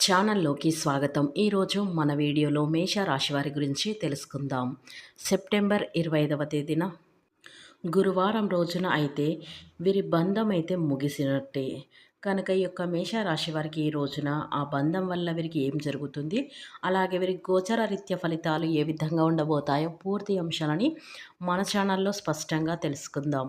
ఛానల్లోకి స్వాగతం. ఈరోజు మన వీడియోలో మేష రాశి వారి గురించి తెలుసుకుందాం. సెప్టెంబర్ ఇరవై ఐదవ తేదీన గురువారం రోజున అయితే వీరి బంధం అయితే ముగిసినట్టే. కనుక ఈ యొక్క మేషరాశి వారికి ఈ రోజున ఆ బంధం వల్ల వీరికి ఏం జరుగుతుంది? అలాగే వీరికి గోచర రీత్య ఫలితాలు ఏ విధంగా ఉండబోతాయో పూర్తి అంశాలని మన ఛానల్లో స్పష్టంగా తెలుసుకుందాం.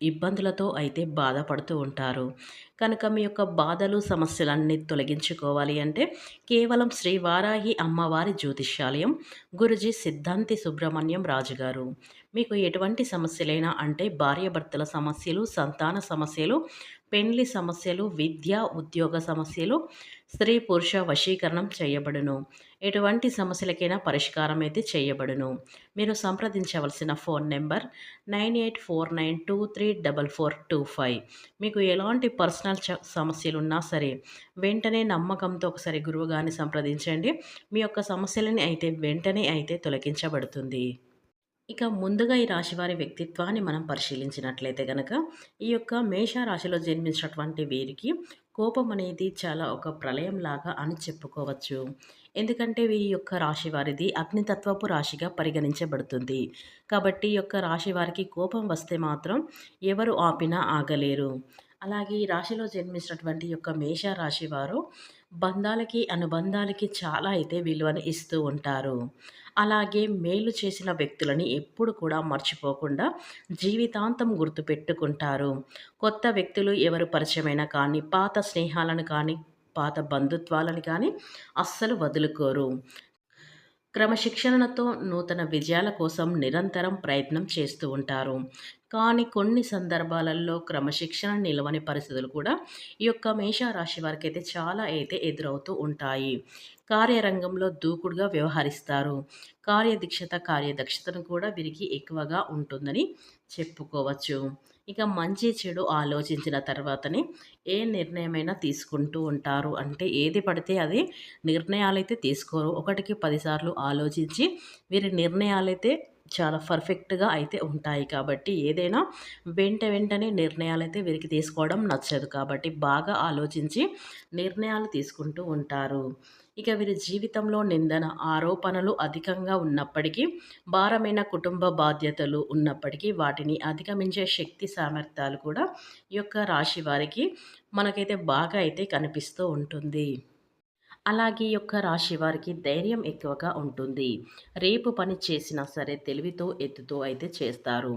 ఇబ్బందులతో అయితే బాధపడుతూ ఉంటారు. కనుక మీ యొక్క బాధలు సమస్యలన్నీ తొలగించుకోవాలి అంటే కేవలం శ్రీ వారాహి అమ్మవారి జ్యోతిష్యాలయం గురుజీ సిద్ధాంతి సుబ్రహ్మణ్యం రాజుగారు. మీకు ఎటువంటి సమస్యలైనా అంటే భార్యాభర్తల సమస్యలు సంతాన సమస్యలు పెండ్లి సమస్యలు విద్య ఉద్యోగ సమస్యలు స్త్రీ పురుష వశీకరణం చేయబడును. ఎటువంటి సమస్యలకైనా పరిష్కారం అయితే చేయబడును. మీరు సంప్రదించవలసిన phone number nine eight four nine two three double four two five. మీకు ఎలాంటి పర్సనల్ సమస్యలు ఉన్నా సరే వెంటనే నమ్మకంతో ఒకసారి గురువుగారిని సంప్రదించండి. మీ యొక్క సమస్యలని అయితే వెంటనే అయితే తొలగించబడుతుంది. ఇక ముందుగా ఈ రాశివారి వ్యక్తిత్వాన్ని మనం పరిశీలించినట్లయితే కనుక ఈ యొక్క మేష రాశిలో జన్మించినటువంటి వీరికి కోపం అనేది చాలా ఒక ప్రళయంలాగా అని చెప్పుకోవచ్చు. ఎందుకంటే ఈ యొక్క రాశి వారిది అగ్నితత్వపు రాశిగా పరిగణించబడుతుంది. కాబట్టి ఈ యొక్క రాశి వారికి కోపం వస్తే మాత్రం ఎవరు ఆపినా ఆగలేరు. అలాగే ఈ రాశిలో జన్మించినటువంటి యొక్క మేష రాశి వారు బంధాలకి అనుబంధాలకి చాలా అయితే విలువను ఇస్తూ ఉంటారు. అలాగే మేలు చేసిన వ్యక్తులని ఎప్పుడు కూడా మర్చిపోకుండా జీవితాంతం గుర్తుపెట్టుకుంటారు కొత్త వ్యక్తులు ఎవరు పరిచయమైనా కానీ పాత స్నేహాలను కానీ పాత బంధుత్వాలను కానీ అస్సలు వదులుకోరు. క్రమశిక్షణతో నూతన విజయాల కోసం నిరంతరం ప్రయత్నం చేస్తూ ఉంటారు. కానీ కొన్ని సందర్భాలలో క్రమశిక్షణ నిలవని పరిస్థితులు కూడా ఈ యొక్క మేషరాశి వారికి అయితే చాలా అయితే ఎదురవుతూ ఉంటాయి. కార్యరంగంలో దూకుడుగా వ్యవహరిస్తారు. కార్యదీక్షత కార్యదక్షతను కూడా వీరికి ఎక్కువగా ఉంటుందని చెప్పుకోవచ్చు. ఇక మంచి చెడు ఆలోచించిన తర్వాతనే ఏ నిర్ణయమైనా తీసుకుంటూ ఉంటారు. అంటే ఏది పడితే అది నిర్ణయాలైతే తీసుకోరు. ఒకటికి పదిసార్లు ఆలోచించి వీరి నిర్ణయాలైతే చాలా పర్ఫెక్ట్గా అయితే ఉంటాయి. కాబట్టి ఏదైనా వెంట వెంటనే నిర్ణయాలు అయితే వీరికి తీసుకోవడం నచ్చదు. కాబట్టి బాగా ఆలోచించి నిర్ణయాలు తీసుకుంటూ ఉంటారు. ఇక వీరి జీవితంలో నిందన ఆరోపణలు అధికంగా ఉన్నప్పటికీ భారమైన కుటుంబ బాధ్యతలు ఉన్నప్పటికీ వాటిని అధిగమించే శక్తి సామర్థ్యాలు కూడా ఈ యొక్క రాశి వారికి మనకైతే బాగా అయితే కనిపిస్తూ ఉంటుంది. అలాగే యొక్క రాశి వారికి ధైర్యం ఎక్కువగా ఉంటుంది. రేపు పని చేసినా సరే తెలివితో ఎత్తుతో అయితే చేస్తారు.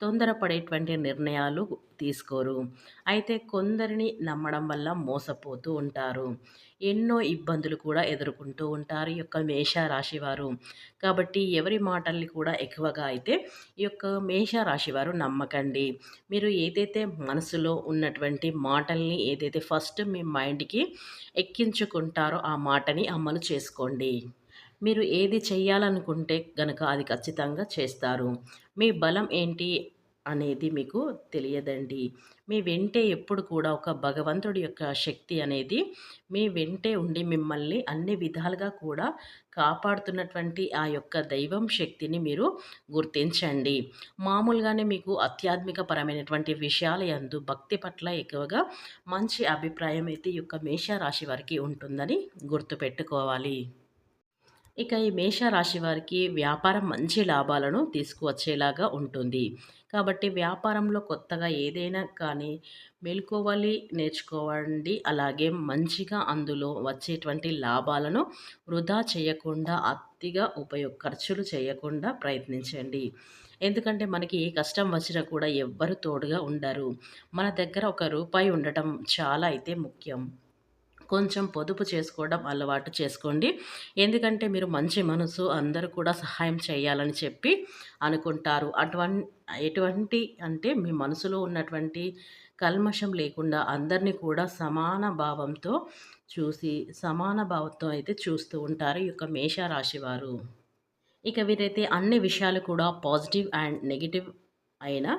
తొందరపడేటువంటి నిర్ణయాలు తీసుకోరు. అయితే కొందరిని నమ్మడం వల్ల మోసపోతూ ఉంటారు. ఎన్నో ఇబ్బందులు కూడా ఎదుర్కొంటూ ఉంటారు ఈ యొక్క మేష రాశి వారు. కాబట్టి ఎవరి మాటల్ని కూడా ఎక్కువగా అయితే ఈ యొక్క మేష వారు నమ్మకండి. మీరు ఏదైతే మనసులో ఉన్నటువంటి మాటల్ని ఏదైతే ఫస్ట్ మీ మైండ్కి ఎక్కించుకుంటారో ఆ మాటని అమలు చేసుకోండి. మీరు ఏది చేయాలనుకుంటే గనక అది ఖచ్చితంగా చేస్తారు. మీ బలం ఏంటి అనేది మీకు తెలియదండి. మీ వెంటే ఎప్పుడు కూడా ఒక భగవంతుడి యొక్క శక్తి అనేది మీ వెంటే ఉండి మిమ్మల్ని అన్ని విధాలుగా కూడా కాపాడుతున్నటువంటి ఆ యొక్క దైవం శక్తిని మీరు గుర్తించండి. మామూలుగానే మీకు ఆధ్యాత్మిక పరమైనటువంటి విషయాల యందు భక్తి పట్ల ఎక్కువగా మంచి అభిప్రాయం అయితే ఈ యొక్క మేషరాశి వారికి ఉంటుందని గుర్తుపెట్టుకోవాలి. ఇక ఈ మేషరాశి వారికి వ్యాపారం మంచి లాభాలను తీసుకువచ్చేలాగా ఉంటుంది. కాబట్టి వ్యాపారంలో కొత్తగా ఏదైనా కానీ మెలుకోవాలి నేర్చుకోవండి అలాగే మంచిగా అందులో వచ్చేటువంటి లాభాలను వృధా చేయకుండా అతిగా ఉపయోగ ఖర్చులు చేయకుండా ప్రయత్నించండి. ఎందుకంటే మనకి ఏ కష్టం వచ్చినా కూడా ఎవ్వరు తోడుగా ఉండరు. మన దగ్గర ఒక రూపాయి ఉండటం చాలా అయితే ముఖ్యం. కొంచెం పొదుపు చేసుకోవడం అలవాటు చేసుకోండి. ఎందుకంటే మీరు మంచి మనసు అందరూ కూడా సహాయం చేయాలని చెప్పి అనుకుంటారు. అటువంటి ఎటువంటి అంటే మీ మనసులో ఉన్నటువంటి కల్మషం లేకుండా అందరినీ కూడా సమాన భావంతో చూసి సమాన భావంతో అయితే చూస్తూ ఉంటారు ఈ యొక్క మేషరాశి వారు. ఇక వీరైతే అన్ని విషయాలు కూడా పాజిటివ్ అండ్ నెగిటివ్ అయినా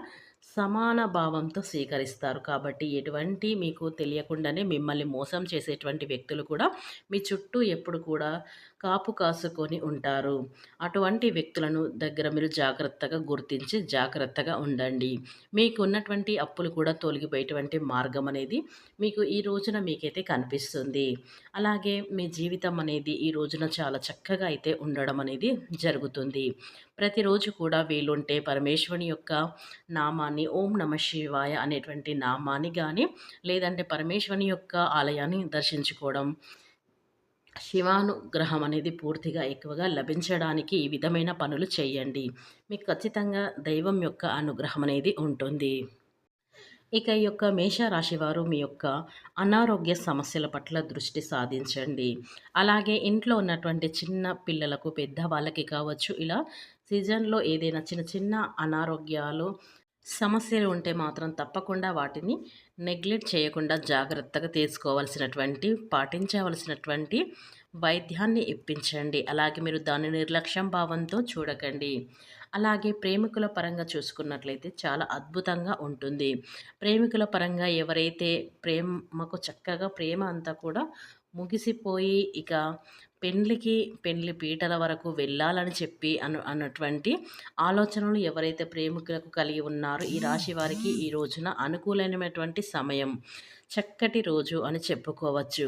సమాన భావంతో స్వీకరిస్తారు. కాబట్టి ఎటువంటి మీకు తెలియకుండానే మిమ్మల్ని మోసం చేసేటువంటి వ్యక్తులు కూడా మీ చుట్టూ ఎప్పుడు కూడా కాపు కాసుకొని ఉంటారు. అటువంటి వ్యక్తులను దగ్గర మీరు జాగ్రత్తగా గుర్తించి జాగ్రత్తగా ఉండండి. మీకు ఉన్నటువంటి అప్పులు కూడా తొలగిపోయేటువంటి మార్గం అనేది మీకు ఈ రోజున మీకైతే కనిపిస్తుంది. అలాగే మీ జీవితం అనేది ఈ రోజున చాలా చక్కగా అయితే ఉండడం అనేది జరుగుతుంది. ప్రతిరోజు కూడా వీలుంటే పరమేశ్వరుని యొక్క నామాన్ని ఓం నమ శివాయ అనేటువంటి నామాన్ని కానీ లేదంటే పరమేశ్వరుని యొక్క ఆలయాన్ని దర్శించుకోవడం శివానుగ్రహం అనేది పూర్తిగా ఎక్కువగా లభించడానికి ఈ విధమైన పనులు చేయండి. మీకు ఖచ్చితంగా దైవం యొక్క అనుగ్రహం అనేది ఉంటుంది. ఇక ఈ యొక్క మేషరాశి వారు మీ యొక్క అనారోగ్య సమస్యల పట్ల దృష్టి సాధించండి. అలాగే ఇంట్లో ఉన్నటువంటి చిన్న పిల్లలకు పెద్దవాళ్ళకి కావచ్చు ఇలా సీజన్లో ఏదైనా చిన్న చిన్న అనారోగ్యాలు సమస్యలు ఉంటే మాత్రం తప్పకుండా వాటిని నెగ్లెక్ట్ చేయకుండా జాగ్రత్తగా తీసుకోవాల్సినటువంటి పాటించవలసినటువంటి వైద్యాన్ని ఇప్పించండి. అలాగే మీరు దాని నిర్లక్ష్యం భావంతో చూడకండి. అలాగే ప్రేమికుల పరంగా చూసుకున్నట్లయితే చాలా అద్భుతంగా ఉంటుంది. ప్రేమికుల పరంగా ఎవరైతే ప్రేమకు చక్కగా ప్రేమ అంతా కూడా ముగిసిపోయి ఇక పెండ్లికి పెండ్లి పీటల వరకు వెళ్ళాలని చెప్పి అను అన్నటువంటి ఆలోచనలు ఎవరైతే ప్రేమికులకు కలిగి ఉన్నారో ఈ రాశి వారికి ఈ రోజున అనుకూలమైనటువంటి సమయం చక్కటి రోజు అని చెప్పుకోవచ్చు.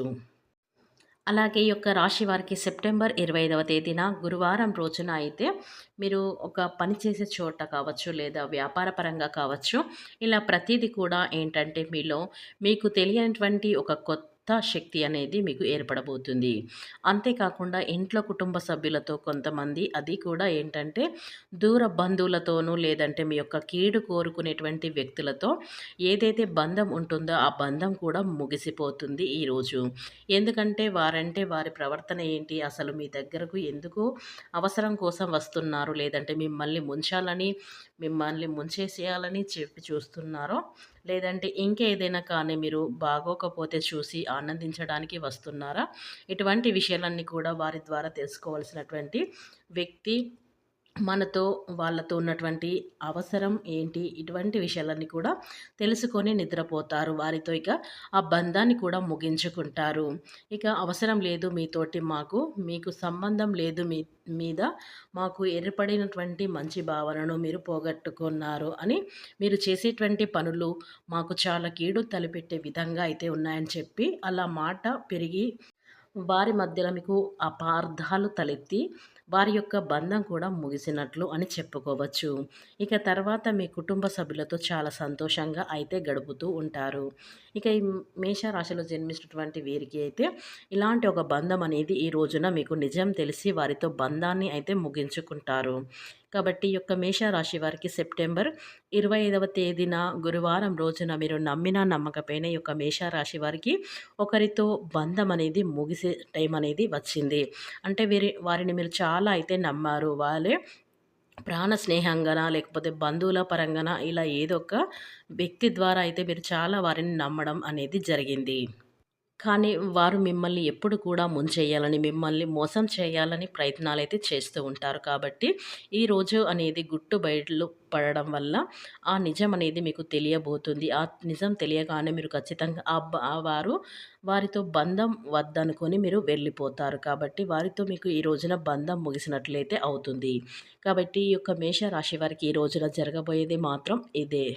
అలాగే ఈ యొక్క రాశి వారికి సెప్టెంబర్ ఇరవై ఐదవ తేదీన గురువారం రోజున అయితే మీరు ఒక పని చేసే చోట కావచ్చు లేదా వ్యాపార పరంగా కావచ్చు ఇలా ప్రతిదీ కూడా ఏంటంటే మీలో మీకు తెలియనటువంటి ఒక కొత్త కొత్త శక్తి అనేది మీకు ఏర్పడబోతుంది. అంతేకాకుండా ఇంట్లో కుటుంబ సభ్యులతో కొంతమంది అది కూడా ఏంటంటే దూర బంధువులతోనూ లేదంటే మీ యొక్క కీడు కోరుకునేటువంటి వ్యక్తులతో ఏదైతే బంధం ఉంటుందో ఆ బంధం కూడా ముగిసిపోతుంది ఈరోజు ఎందుకంటే వారంటే వారి ప్రవర్తన ఏంటి? అసలు మీ దగ్గరకు ఎందుకు అవసరం కోసం వస్తున్నారు? లేదంటే మిమ్మల్ని ముంచాలని మిమ్మల్ని ముంచేసేయాలని చెప్పి చూస్తున్నారో లేదంటే ఇంకేదైనా కానీ మీరు బాగోకపోతే చూసి ఆనందించడానికి వస్తున్నారా? ఇటువంటి విషయాలన్నీ కూడా వారి ద్వారా తెలుసుకోవాల్సినటువంటి వ్యక్తి మనతో వాళ్ళతో ఉన్నటువంటి అవసరం ఏంటి? ఇటువంటి విషయాలన్నీ కూడా తెలుసుకొని నిద్రపోతారు. వారితో ఇక ఆ బంధాన్ని కూడా ముగించుకుంటారు. ఇక అవసరం లేదు మీతోటి మాకు మీకు సంబంధం లేదు మీ మీద మాకు ఏర్పడినటువంటి మంచి భావనను మీరు పోగొట్టుకున్నారు అని మీరు చేసేటువంటి పనులు మాకు చాలా కీడు తలపెట్టే విధంగా అయితే ఉన్నాయని చెప్పి అలా మాట పెరిగి వారి మధ్యలో మీకు అపార్థాలు తలెత్తి వారి యొక్క బంధం కూడా ముగిసినట్లు అని చెప్పుకోవచ్చు. ఇక తర్వాత మీ కుటుంబ సభ్యులతో చాలా సంతోషంగా అయితే గడుపుతూ ఉంటారు. ఇక ఈ మేషరాశిలో జన్మించినటువంటి వీరికి అయితే ఇలాంటి ఒక బంధం అనేది ఈ రోజున మీకు నిజం తెలిసి వారితో బంధాన్ని అయితే ముగించుకుంటారు. కాబట్టి ఈ యొక్క మేషరాశి వారికి సెప్టెంబర్ ఇరవై ఐదవ తేదీన గురువారం రోజున మీరు నమ్మిన నమ్మకపోయిన ఈ యొక్క మేషరాశి వారికి ఒకరితో బంధం అనేది ముగిసే టైం అనేది వచ్చింది. అంటే వీరి వారిని మీరు చాలా అయితే నమ్మారు. వాళ్ళే ప్రాణ స్నేహంగానా లేకపోతే బంధువుల పరంగానా ఇలా ఏదో ఒక వ్యక్తి ద్వారా అయితే మీరు చాలా వారిని నమ్మడం అనేది జరిగింది. కానీ వారు మిమ్మల్ని ఎప్పుడు కూడా ముంచేయాలని మిమ్మల్ని మోసం చేయాలని ప్రయత్నాలు అయితే చేస్తూ ఉంటారు. కాబట్టి ఈరోజు అనేది గుట్టు బయటలు పడడం వల్ల ఆ నిజం అనేది మీకు తెలియబోతుంది. ఆ నిజం తెలియగానే మీరు ఖచ్చితంగా ఆ వారు వారితో బంధం వద్దనుకొని మీరు వెళ్ళిపోతారు. కాబట్టి వారితో మీకు ఈ రోజున బంధం ముగిసినట్లయితే అవుతుంది. కాబట్టి ఈ యొక్క మేషరాశి వారికి ఈ రోజున జరగబోయేది మాత్రం ఇదే.